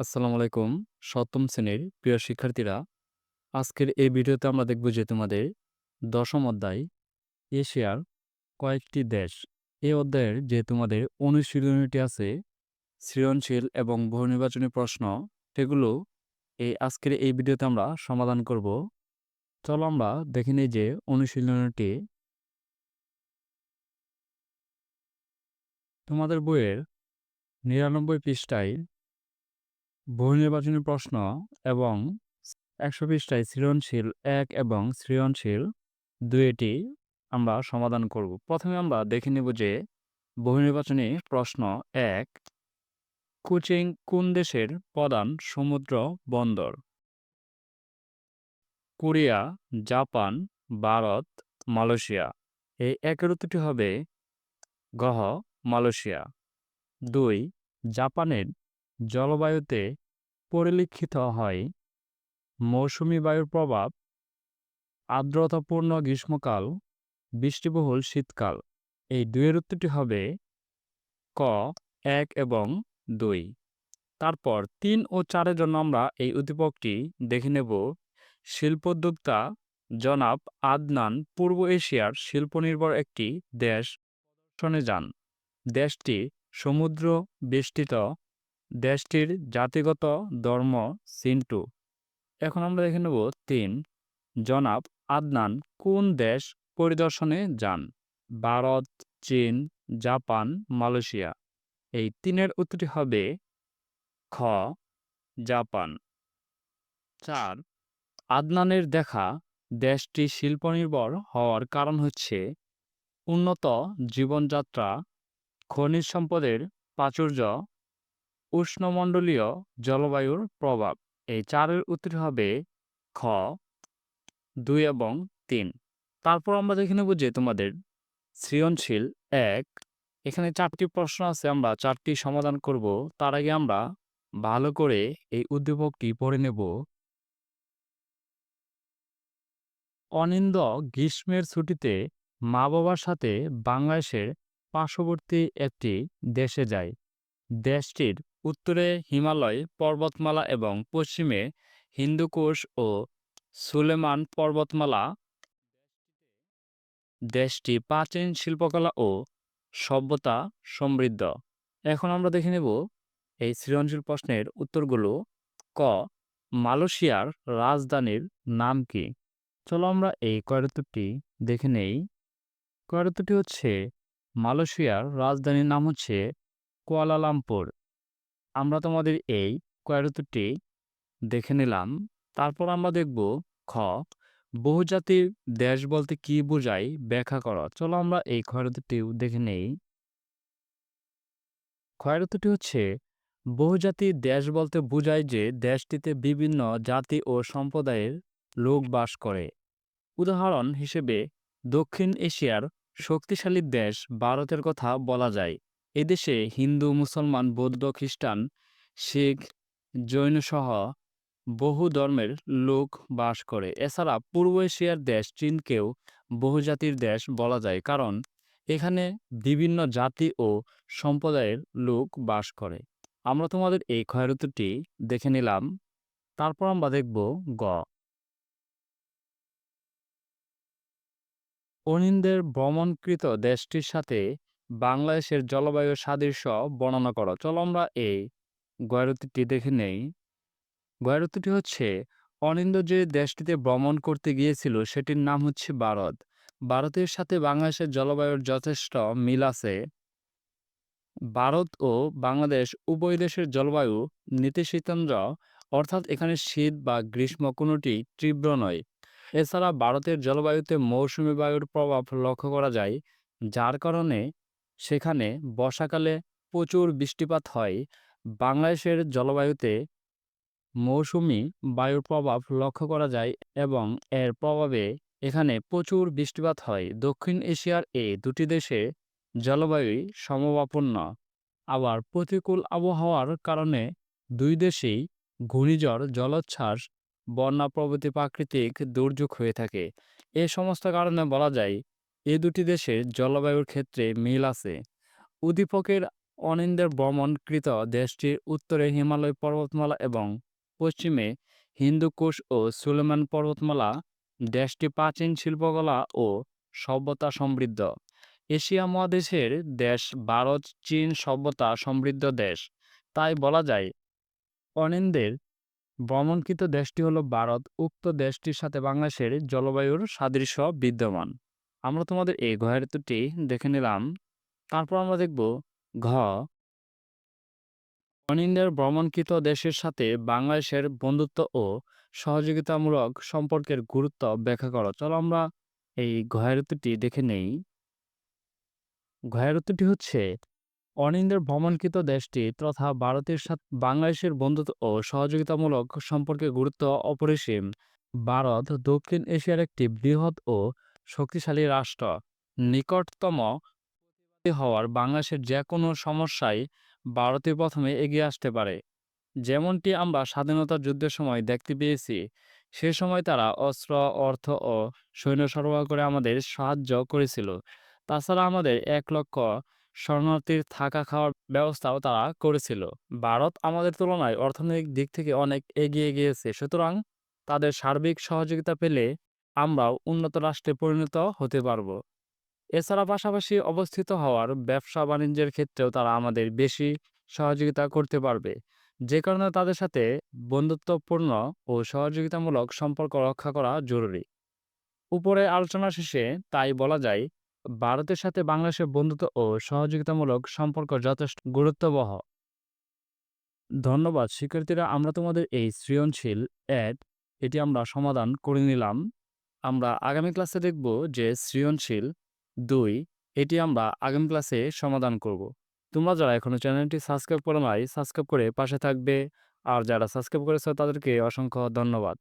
আসসালামু আলাইকুম, সপ্তম শ্রেণির প্রিয় শিক্ষার্থীরা। আজকের এই ভিডিওতে আমরা দেখব যে তোমাদের দশম অধ্যায়, এশিয়ার কয়েকটি দেশ। এই অধ্যায়ের যে তোমাদের অনুশীলনীটি আছে, সৃজনশীল এবং বহু নির্বাচনী প্রশ্ন, সেগুলো এই আজকের এই ভিডিওতে আমরা সমাধান করব। চলো আমরা দেখে নিই যে অনুশীলনীটি তোমাদের বইয়ের নিরানব্বই পৃষ্ঠায় বহু নির্বাচনী প্রশ্ন এবং একশো পৃষ্ঠায় সৃজনশীল এক এবং সৃজনশীল দুইটি আমরা সমাধান করব। প্রথমে আমরা দেখে নেব যে বহু নির্বাচনী প্রশ্ন এক, কুচিং কোন দেশের প্রধান সমুদ্র বন্দর? Korea, Japan, Bharat, Malaysia. এই একের উত্তরটি হবে গহ, মালয়েশিয়া। দুই, জাপানের জলবায়ুতে পরিলক্ষিত হয়। মৌসুমি বায়ুর প্রভাব, আর্দ্রতাপূর্ণ গ্রীষ্মকাল, বৃষ্টিবহুল শীতকাল। এই দুইয়ের উত্তরটি হবে ক, এক এবং দুই। তারপর তিন ও চারের জন্য আমরা এই উদ্দীপকটি দেখে নেব। শিল্পোদ্যোক্তা জনাব আদনান, পূর্ব এশিয়ার শিল্পনির্ভর একটি দেশ শনে যান। দেশটি সমুদ্র বেষ্টিত দেশটির জাতিগত ধর্ম সিন্টু এখন আমরা দেখে নেব তিন। জনাব আদনান কোন দেশ পরিদর্শনে যান? ভারত, চীন, জাপান, মালয়েশিয়া। এই তিনের উত্তরটি হবে খ, জাপান। চার। আদনানের দেখা দেশটি শিল্পনির্ভর হওয়ার কারণ হচ্ছে উন্নত জীবনযাত্রা, খনিজ সম্পদের প্রাচুর্য উষ্ণমণ্ডলীয় জলবায়ুর প্রভাব। এই চারের উত্তর হবে খ, দুই এবং তিন। তারপর আমরা দেখে নেব যে তোমাদের সৃজনশীল এক। এখানে চারটি প্রশ্ন আছে, আমরা চারটি সমাধান করব। তার আগে আমরা ভালো করে এই উদ্দীপকটি পড়ে নেব। অনিন্দ গ্রীষ্মের ছুটিতে মা বাবার সাথে বাংলাদেশের পার্শ্ববর্তী একটি দেশে যায়। দেশটির উত্তরে হিমালয় পর্বতমালা এবং পশ্চিমে হিন্দুকুশ ও সুলেমান পর্বতমালা। দেশটি প্রাচীন শিল্পকলা ও সভ্যতা সমৃদ্ধ। এখন আমরা দেখে নেব এই সৃজনশীল প্রশ্নের উত্তরগুলো। ক, মালয়েশিয়ার রাজধানীর নাম কি? চলো আমরা এই কয়রত্তরটি দেখে নেই। কয়রত্তরটি হচ্ছে মালয়েশিয়ার রাজধানীর নাম হচ্ছে কুয়ালালামপুর। আমরা তোমাদের এই কয়রত্তরটি দেখে নিলাম। তারপর আমরা দেখব খ, বহুজাতির দেশ বলতে কি বোঝায় ব্যাখ্যা করো। চলো আমরা এই ক্ষয়রত্বটিও দেখে নেই। ক্ষয়রত্বটি হচ্ছে বহুজাতি দেশ বলতে বোঝায় যে দেশটিতে বিভিন্ন জাতি ও সম্প্রদায়ের লোক বাস করে। উদাহরণ হিসেবে দক্ষিণ এশিয়ার শক্তিশালী দেশ ভারতের কথা বলা যায়। এদেশে হিন্দু, মুসলমান, বৌদ্ধ, খ্রিস্টান, শিখ, জৈনসহ বহু ধর্মের লোক বাস করে। এছাড়া পূর্ব এশিয়ার দেশ চীনকেও বহুজাতির দেশ বলা যায়, কারণ এখানে বিভিন্ন জাতি ও সম্প্রদায়ের লোক বাস করে। আমরা তোমাদের এই ক্ষয়রত্বটি দেখে নিলাম। তারপর আমরা দেখব গ। অনিন্দের ভ্রমণকৃত দেশটির সাথে বাংলাদেশের জলবায়ুর সাদৃশ্য বর্ণনা করো। চলো আমরা এই গয়রতিটি দেখে নেই। গয়রতিটি হচ্ছে অনিন্দ যে দেশটিতে ভ্রমণ করতে গিয়েছিল, সেটির নাম হচ্ছে ভারত। ভারতের সাথে বাংলাদেশের জলবায়ুর যথেষ্ট মিল আছে। ভারত ও বাংলাদেশ উভয় দেশের জলবায়ু নীতিশীতন্দ্র অর্থাৎ এখানে শীত বা গ্রীষ্ম কোনোটি তীব্র নয়। এছাড়া ভারতের জলবায়ুতে মৌসুমি বায়ুর প্রভাব লক্ষ্য করা যায়, যার কারণে সেখানে বর্ষাকালে প্রচুর বৃষ্টিপাত হয়। বাংলাদেশের জলবায়ুতে মৌসুমি বায়ুর প্রভাব লক্ষ্য করা যায় এবং এর প্রভাবে এখানে প্রচুর বৃষ্টিপাত হয়। দক্ষিণ এশিয়ার এই দুটি দেশে জলবায়ুই সমভাপন্ন আবার প্রতিকূল আবহাওয়ার কারণে দুই দেশেই ঘূর্ণিঝড়, জলোচ্ছ্বাস, বন্যা প্রভৃতি প্রাকৃতিক দুর্যোগ হয়ে থাকে। এ সমস্ত কারণে বলা যায় এ দুটি দেশের জলবায়ুর ক্ষেত্রে মিল আছে। উদ্দীপকের অনিন্দের ভ্রমণকৃত দেশটির উত্তরে হিমালয় পর্বতমালা এবং পশ্চিমে হিন্দুকুশ ও সুলেমান পর্বতমালা, দেশটি প্রাচীন শিল্পকলা ও সভ্যতা সমৃদ্ধ। এশিয়া মহাদেশের দেশ ভারত, চীন সভ্যতা সমৃদ্ধ দেশ। তাই বলা যায়, অনিন্দের ভ্রমণকৃত দেশটি হলো ভারত। উক্ত দেশটির সাথে বাংলাদেশের জলবায়ুর সাদৃশ্য বিদ্যমান। আমরা তোমাদের এই ঘ ঋতুটি দেখে নিলাম। তারপর আমরা দেখব ঘ। অনিন্দের ভ্রমণকৃত দেশের সাথে বাংলাদেশের বন্ধুত্ব ও সহযোগিতামূলক সম্পর্কের গুরুত্ব ব্যাখ্যা করো। চলো আমরা এই ঘ ঋতুটি দেখে নেই। ঘ ঋতুটি হচ্ছে, অনিন্দের ভ্রমণকৃত দেশটি তথা ভারতের সাথে, বাংলাদেশের বন্ধুত্ব ও সহযোগিতামূলক সম্পর্কের গুরুত্ব অপরিসীম। ভারত দক্ষিণ এশিয়ার একটি বৃহৎ ও শক্তিশালী রাষ্ট্র। নিকটতম হওয়ার বাংলাদেশের যে কোনো সমস্যায় ভারতই প্রথমে এগিয়ে আসতে পারে। যেমনটি আমরা স্বাধীনতা যুদ্ধের সময় দেখতে পেয়েছি, সে সময় তারা অস্ত্র, অর্থ ও সৈন্য সরবরাহ করে আমাদের সাহায্য করেছিল। তাছাড়া আমাদের এক লক্ষ শরণার্থীর থাকা খাওয়ার ব্যবস্থাও তারা করেছিল। ভারত আমাদের তুলনায় অর্থনৈতিক দিক থেকে অনেক এগিয়ে গিয়েছে, সুতরাং তাদের সার্বিক সহযোগিতা পেলে আমরাও উন্নত রাষ্ট্রে পরিণত হতে পারব। এছাড়া পাশাপাশি অবস্থিত হওয়ার ব্যবসা বাণিজ্যের ক্ষেত্রেও তারা আমাদের বেশি সহযোগিতা করতে পারবে। যে কারণে তাদের সাথে বন্ধুত্বপূর্ণ ও সহযোগিতামূলক সম্পর্ক রক্ষা করা জরুরি। উপরে আলোচনা শেষে তাই বলা যায়, ভারতের সাথে বাংলাদেশের বন্ধুত্ব ও সহযোগিতামূলক সম্পর্ক যথেষ্ট গুরুত্ববহ। ধন্যবাদ শিক্ষার্থীরা, আমরা তোমাদের এই সৃজনশীল অ্যাড এটি আমরা সমাধান করে নিলাম। আমরা আগামী ক্লাসে দেখব যে সৃজনশীল দুই, এটি আমরা আগামী ক্লাসে সমাধান করব। তোমরা যারা এখনও চ্যানেলটি সাবস্ক্রাইব করো নাই, সাবস্ক্রাইব করে পাশে থাকবে। আর যারা সাবস্ক্রাইব করেছ তাদেরকে অসংখ্য ধন্যবাদ।